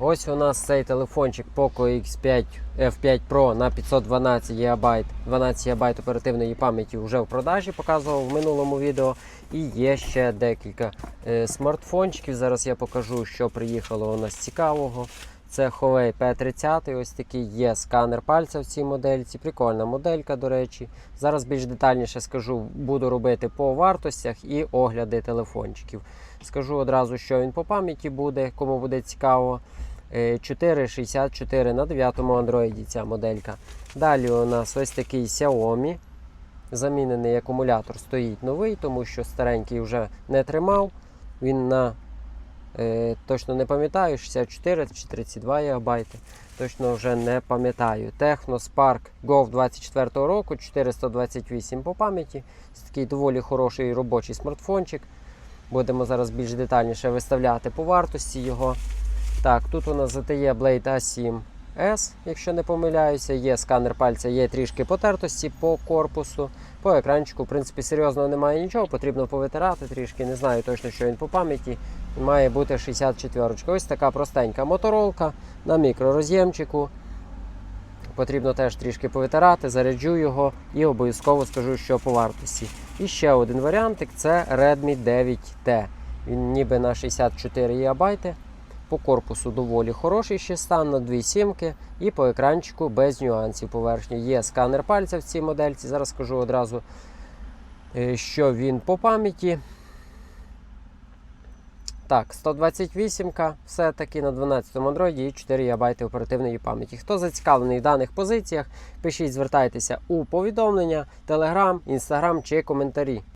Ось у нас цей телефончик Poco X5 F5 Pro на 512 ГБ, 12 ГБ оперативної пам'яті вже в продажі, показував в минулому відео. І є ще декілька е, смартфончиків. Зараз я покажу, що приїхало у нас цікавого. Це Huawei P30, ось такий є сканер пальця в цій модельці. Прикольна моделька, до речі. Зараз більш детальніше скажу, буду робити по вартостях і огляди телефончиків. Скажу одразу, що він по пам'яті буде, кому буде цікаво. Е, 4,64 на 9 Android ця моделька. Далі у нас ось такий Xiaomi. Замінений акумулятор стоїть новий, тому що старенький вже не тримав. Він на е, точно не пам'ятаю, 64 чи 32 ГБ. Точно вже не пам'ятаю. Spark Go 24 року, 428 по пам'яті. Це такий доволі хороший робочий смартфончик. Будемо зараз більш детальніше виставляти по вартості його. Так, тут у нас ZTE Blade A7 S, якщо не помиляюся, є сканер пальця, є трішки потертості по корпусу. По екранчику, в принципі, серйозно немає нічого, потрібно повитирати трішки. Не знаю точно, що він по пам'яті. Має бути 64. Ось така простенька моторолка на мікророз'ємчику. Потрібно теж трішки повитирати, заряджу його і обов'язково скажу, що по вартості. І ще один варіантик це Redmi 9T. Він ніби на 64 ГБ. По корпусу доволі хороший ще стан на дві сімки, і по екранчику без нюансів поверхні. Є сканер пальця в цій модельці. Зараз скажу одразу, е, що він по пам'яті. Так, 128 все-таки на 12-му Android і 4 ГБ оперативної пам'яті. Хто зацікавлений в даних позиціях, пишіть, звертайтеся у повідомлення, Telegram, Instagram чи коментарі.